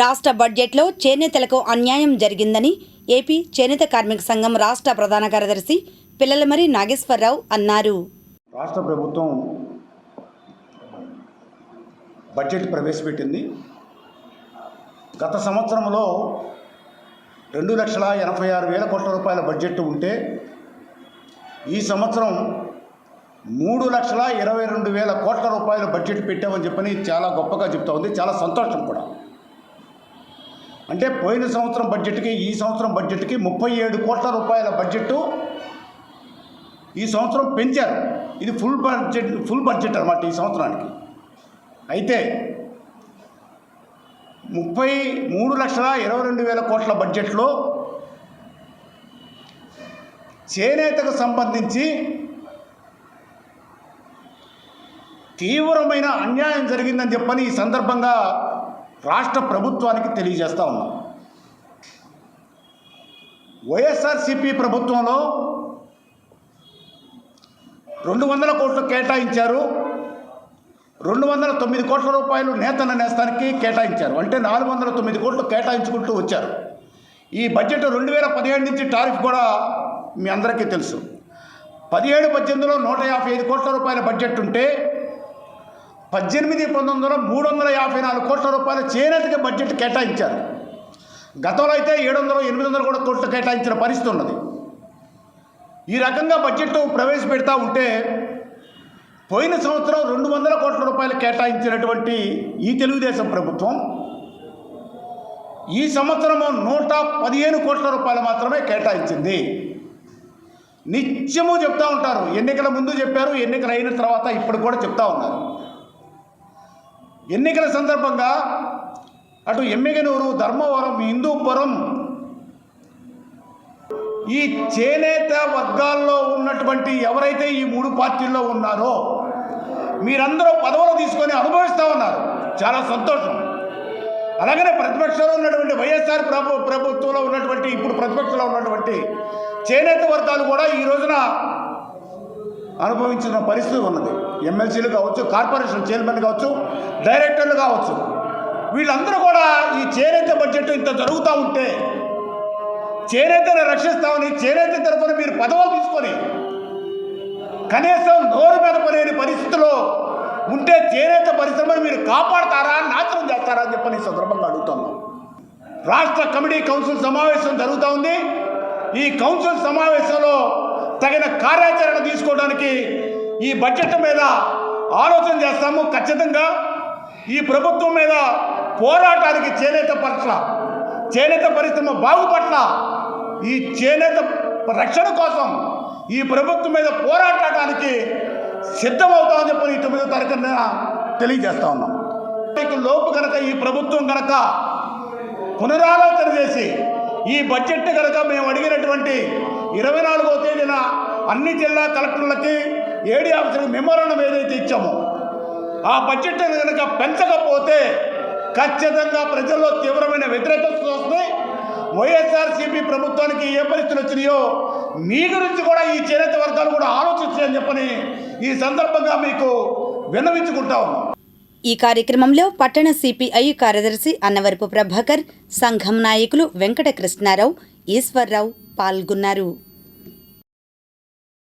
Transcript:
రాష్ట్ర బడ్జెట్లో చేనేతలకు అన్యాయం జరిగిందని ఏపీ చేనేత కార్మిక సంఘం రాష్ట్ర ప్రధాన కార్యదర్శి పిల్లలమరి నాగేశ్వరరావు అన్నారు. రాష్ట్ర ప్రభుత్వం బడ్జెట్ ప్రవేశపెట్టింది. గత సంవత్సరంలో రెండు లక్షల ఎనభై ఆరు వేల కోట్ల రూపాయల బడ్జెట్ ఉంటే ఈ సంవత్సరం మూడు లక్షల ఇరవై రెండు వేల కోట్ల రూపాయల బడ్జెట్ పెట్టామని చెప్పని చాలా గొప్పగా చెప్తా ఉంది. చాలా సంతోషం కూడా. అంటే పోయిన సంవత్సరం బడ్జెట్కి ఈ సంవత్సరం బడ్జెట్కి ముప్పై ఏడు కోట్ల రూపాయల బడ్జెట్ ఈ సంవత్సరం పెంచారు. ఇది ఫుల్ బడ్జెట్ ఫుల్ బడ్జెట్ అనమాట ఈ సంవత్సరానికి. అయితే ముప్పై మూడు లక్షల ఇరవై రెండు వేల కోట్ల బడ్జెట్లో చేనేతకు సంబంధించి తీవ్రమైన అన్యాయం జరిగిందని చెప్పని ఈ సందర్భంగా రాష్ట్ర ప్రభుత్వానికి తెలియజేస్తూ ఉన్నాం. వైఎస్ఆర్సిపి ప్రభుత్వంలో రెండు వందల కోట్లు కేటాయించారు. రెండు వందల తొమ్మిది కోట్ల రూపాయలు నేతన్న నేస్తానికి కేటాయించారు. అంటే నాలుగు వందల తొమ్మిది కోట్లు కేటాయించుకుంటూ వచ్చారు. ఈ బడ్జెట్ రెండు వేల పదిహేడు నుంచి టారిఫ్ కూడా మీ అందరికీ తెలుసు. పదిహేడు పద్దెనిమిదిలో నూట యాభై ఐదు కోట్ల రూపాయల బడ్జెట్ ఉంటే పద్దెనిమిది పంతొమ్మిదిలో మూడు వందల యాభై నాలుగు కోట్ల రూపాయల చేనేతకి బడ్జెట్ కేటాయించారు. గతంలో అయితే ఏడు వందలు ఎనిమిది వందలు కూడా కోట్లు కేటాయించిన పరిస్థితి ఉన్నది. ఈ రకంగా బడ్జెట్ ప్రవేశపెడతా ఉంటే పోయిన సంవత్సరం రెండు వందల కోట్ల రూపాయలు కేటాయించినటువంటి ఈ తెలుగుదేశం ప్రభుత్వం ఈ సంవత్సరము నూట పదిహేను కోట్ల రూపాయలు మాత్రమే కేటాయించింది. నిత్యము చెప్తా ఉంటారు. ఎన్నికల ముందు చెప్పారు ఎన్నికలు అయిన తర్వాత ఇప్పుడు కూడా చెప్తా ఉన్నారు. ఎన్నికల సందర్భంగా అటు ఎమ్మిగనూరు ధర్మవరం హిందూపురం ఈ చేనేత వర్గాల్లో ఉన్నటువంటి ఎవరైతే ఈ మూడు పార్టీల్లో ఉన్నారో మీరందరూ పదవులు తీసుకొని అనుభవిస్తూ ఉన్నారు. చాలా సంతోషం. అలాగనే ప్రతిపక్షంలో ఉన్నటువంటి వైఎస్ఆర్ ప్రభు ప్రభుత్వంలో ఉన్నటువంటి ఇప్పుడు ప్రతిపక్షంలో ఉన్నటువంటి చేనేత వర్గాలు కూడా ఈ రోజున అనుభవించిన పరిస్థితి ఉన్నది. ఎమ్మెల్సీలు కావచ్చు కార్పొరేషన్ చైర్మన్ కావచ్చు డైరెక్టర్లు కావచ్చు. వీళ్ళందరూ కూడా ఈ చేనేత బడ్జెట్ ఇంత జరుగుతూ ఉంటే చేనేతను రక్షిస్తామని చేనేత తరఫున మీరు పదవులు తీసుకొని కనీసం నోరు మెదపలేని పరిస్థితిలో ఉంటే చేనేత పరిశ్రమను మీరు కాపాడతారా నాశనం చేస్తారా అని చెప్పని ఈ సందర్భంగా అడుగుతున్నాం. రాష్ట్ర కమిటీ కౌన్సిల్ సమావేశం జరుగుతూ ఉంది. ఈ కౌన్సిల్ సమావేశంలో తగిన కార్యాచరణ తీసుకోవడానికి ఈ బడ్జెట్ మీద ఆలోచన చేస్తాము. ఖచ్చితంగా ఈ ప్రభుత్వం మీద పోరాటానికి చేనేత పట్ల చేనేత పరిశ్రమ బాగుపట్ల ఈ చేనేత రక్షణ కోసం ఈ ప్రభుత్వం మీద పోరాటానికి సిద్ధమవుతామని చెప్పి ఈ తొమ్మిదో తారీఖున తెలియజేస్తా ఉన్నాం లోపు కనుక ఈ ప్రభుత్వం కనుక పునరాలోచన చేసి ఈ బడ్జెట్ కనుక మేము అడిగినటువంటి ఇరవై నాలుగో తేదీన అన్ని జిల్లా కలెక్టర్లకి ఏడీ ఆఫీసర్కి మెమోరాండం ఏదైతే ఇచ్చామో ఆ బడ్జెట్ కనుక పెంచకపోతే ఖచ్చితంగా ప్రజల్లో తీవ్రమైన వ్యతిరేకత వస్తుంది వైఎస్ఆర్సీపీ ప్రభుత్వానికి ఏ పరిస్థితులు వచ్చినాయో మీ గురించి కూడా ఈ చేనేత వర్గాలు కూడా ఆలోచించాయని చెప్పని ఈ సందర్భంగా మీకు విన్నవించుకుంటా ఉన్నాం. ఈ కార్యక్రమంలో పట్టణ సిపిఐ కార్యదర్శి అన్నవరపు ప్రభాకర్ సంఘం నాయకులు వెంకట కృష్ణారావు ఈశ్వర్రావు పాల్గొన్నారు.